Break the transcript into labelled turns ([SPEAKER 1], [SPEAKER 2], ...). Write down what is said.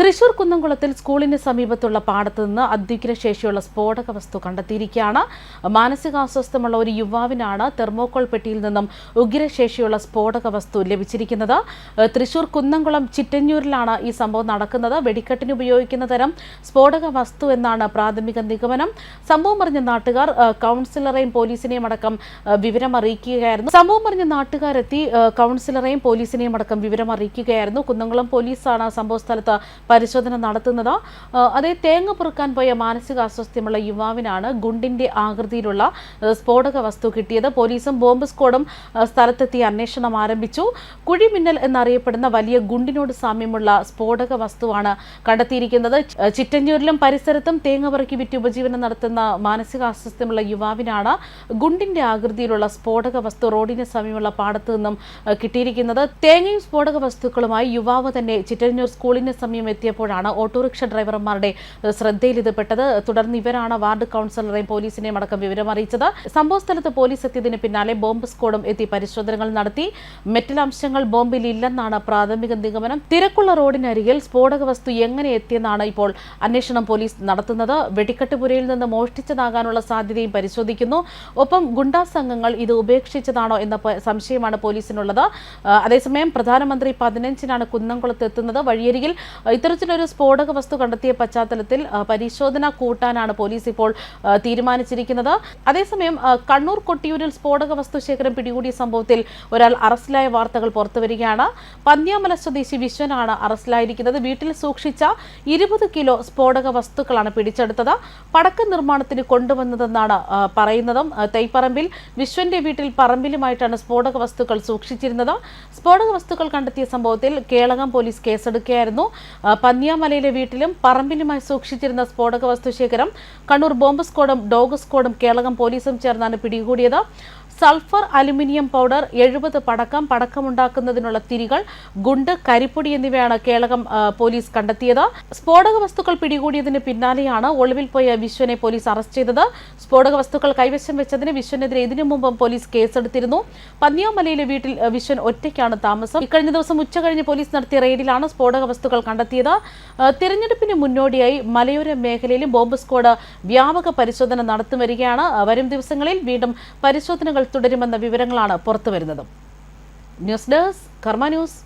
[SPEAKER 1] തൃശൂർ കുന്നംകുളത്തിൽ സ്കൂളിന് സമീപത്തുള്ള പാടത്ത് നിന്ന് അദ്വിഗ്ര ശേഷിയുള്ള സ്ഫോടക വസ്തു കണ്ടെത്തിയിരിക്കുകയാണ്. മാനസികാസ്വസ്ഥമുള്ള ഒരു യുവാവിനാണ് തെർമോക്കോൾ പെട്ടിയിൽ നിന്നും ഉഗ്രശേഷിയുള്ള സ്ഫോടക വസ്തു ലഭിച്ചിരിക്കുന്നത്. തൃശൂർ കുന്നംകുളം ചിറ്റഞ്ഞൂരിലാണ് ഈ സംഭവം നടക്കുന്നത്. വെടിക്കെട്ടിന് ഉപയോഗിക്കുന്ന തരം സ്ഫോടക വസ്തു എന്നാണ് പ്രാഥമിക നിഗമനം. സംഭവം അറിഞ്ഞ നാട്ടുകാർ കൗൺസിലറെയും പോലീസിനെയും അടക്കം വിവരം അറിയിക്കുകയായിരുന്നു. സംഭവം അറിഞ്ഞ നാട്ടുകാരെത്തി കൗൺസിലറെയും പോലീസിനെയും അടക്കം വിവരം അറിയിക്കുകയായിരുന്നു. കുന്നംകുളം പോലീസാണ് സംഭവ സ്ഥലത്ത് പരിശോധന നടത്തുന്നത്. അതേ തേങ്ങ പൊറുക്കാൻ പോയ മാനസിക അസ്വസ്ഥ്യമുള്ള യുവാവിനാണ് ഗുണ്ടിന്റെ ആകൃതിയിലുള്ള സ്ഫോടക വസ്തു കിട്ടിയത്. പോലീസും ബോംബ് സ്ക്വാഡും സ്ഥലത്തെത്തി അന്വേഷണം ആരംഭിച്ചു. കുഴിമിന്നൽ എന്നറിയപ്പെടുന്ന വലിയ ഗുണ്ടിനോട് സാമ്യമുള്ള സ്ഫോടക വസ്തുവാണ് കണ്ടെത്തിയിരിക്കുന്നത്. ചിറ്റഞ്ഞൂരിലും പരിസരത്തും തേങ്ങ പെറുക്കി വിറ്റ് ഉപജീവനം നടത്തുന്ന മാനസിക അസ്വസ്ഥ്യമുള്ള യുവാവിനാണ് ഗുണ്ടിന്റെ ആകൃതിയിലുള്ള സ്ഫോടക വസ്തു റോഡിന് സമീപമുള്ള പാടത്തു നിന്നും കിട്ടിയിരിക്കുന്നത്. തേങ്ങയും സ്ഫോടക വസ്തുക്കളുമായി യുവാവ് തന്നെ ചിറ്റഞ്ഞൂർ സ്കൂളിന് സമീപം എത്തിയപ്പോഴാണ് ഓട്ടോറിക്ഷ ഡ്രൈവർമാരുടെ ശ്രദ്ധയിൽ ഇത് പെട്ടത് തുടർന്ന് ഇവരാണ് വാർഡ് കൗൺസിലറെയും പോലീസിനെയും അടക്കം വിവരം അറിയിച്ചത്. സംഭവ സ്ഥലത്ത് പോലീസ് എത്തിയതിന് പിന്നാലെ ബോംബ് സ്ക്വാഡും എത്തി പരിശോധനകൾ നടത്തി. മെറ്റൽ അംശങ്ങൾ ബോംബിൽ ഇല്ലെന്നാണ് പ്രാഥമിക നിഗമനം. തിരക്കുള്ള റോഡിനരികിൽ സ്ഫോടക വസ്തു എങ്ങനെ എത്തിയെന്നാണ് ഇപ്പോൾ അന്വേഷണം പോലീസ് നടത്തുന്നത്. വെടിക്കെട്ടുപുരയിൽ നിന്ന് മോഷ്ടിച്ചതാകാനുള്ള സാധ്യതയും പരിശോധിക്കുന്നു. ഒപ്പം ഗുണ്ടാ സംഘങ്ങൾ ഇത് ഉപേക്ഷിച്ചതാണോ എന്ന സംശയമാണ് പോലീസിനുള്ളത്. അതേസമയം പ്രധാനമന്ത്രി പതിനഞ്ചിനാണ് കുന്നംകുളത്ത് എത്തുന്നത്. വഴിയരികിൽ ഇത്തരത്തിലൊരു സ്ഫോടക വസ്തു കണ്ടെത്തിയ പശ്ചാത്തലത്തിൽ പരിശോധന കൂട്ടാനാണ് പോലീസ് ഇപ്പോൾ തീരുമാനിച്ചിരിക്കുന്നത്. അതേസമയം കണ്ണൂർ കൊട്ടിയൂരിൽ സ്ഫോടക വസ്തു ശേഖരം പിടികൂടിയ സംഭവത്തിൽ ഒരാൾ അറസ്റ്റിലായ വാർത്തകൾ പുറത്തുവരികയാണ് പന്ന്യാമല സ്വദേശി വിശ്വനാണ് അറസ്റ്റിലായിരിക്കുന്നത്. വീട്ടിൽ സൂക്ഷിച്ച ഇരുപത് കിലോ സ്ഫോടക വസ്തുക്കളാണ് പിടിച്ചെടുത്തത്. പടക്ക നിർമ്മാണത്തിന് കൊണ്ടുവന്നതെന്നാണ് പറയുന്നത്. തൈപ്പറമ്പിൽ വിശ്വന്റെ വീട്ടിൽ പറമ്പിലുമായിട്ടാണ് സ്ഫോടക വസ്തുക്കൾ സൂക്ഷിച്ചിരുന്നത്. സ്ഫോടക വസ്തുക്കൾ കണ്ടെത്തിയ സംഭവത്തിൽ കേളകം പോലീസ് കേസെടുക്കുകയായിരുന്നു. പന്ന്യാമലയിലെ വീട്ടിലും പറമ്പിലുമായി സൂക്ഷിച്ചിരുന്ന സ്ഫോടക വസ്തു ശേഖരം കണ്ണൂർ ബോംബ് സ്ക്വാഡും ഡോഗ് സ്ക്വാഡും കേളകം പോലീസും ചേർന്നാണ് പിടികൂടിയത്. സൾഫർ അലുമിനിയം പൗഡർ എഴുപത് പടക്കം പടക്കമുണ്ടാക്കുന്നതിനുള്ള തിരികൾ ഗുണ്ട് കരിപ്പൊടി എന്നിവയാണ് കേളകം പോലീസ് കണ്ടെത്തിയത്. സ്ഫോടക വസ്തുക്കൾ പിടികൂടിയതിന് പിന്നാലെയാണ് ഒളിവിൽ പോയ വിശ്വനെ പോലീസ് അറസ്റ്റ് ചെയ്തത്. സ്ഫോടക വസ്തുക്കൾ കൈവശം വെച്ചതിന് വിശ്വനെതിരെ ഇതിനു മുമ്പും പോലീസ് കേസെടുത്തിരുന്നു. പന്നിയാമലയിലെ വീട്ടിൽ വിശ്വൻ ഒറ്റയ്ക്കാണ് താമസം. ഇക്കഴിഞ്ഞ ദിവസം ഉച്ച കഴിഞ്ഞ് പോലീസ് നടത്തിയ റെയ്ഡിലാണ് സ്ഫോടക വസ്തുക്കൾ കണ്ടെത്തിയത്. തിരഞ്ഞെടുപ്പിന് മുന്നോടിയായി മലയോര മേഖലയിലും ബോംബ് സ്ക്വാഡ് വ്യാപക പരിശോധന നടത്തി വരികയാണ്. വരും ദിവസങ്ങളിൽ വീണ്ടും പരിശോധനകൾ തുടരുമെന്ന വിവരങ്ങളാണ് പുറത്തുവരുന്നത്. News desk Karma news.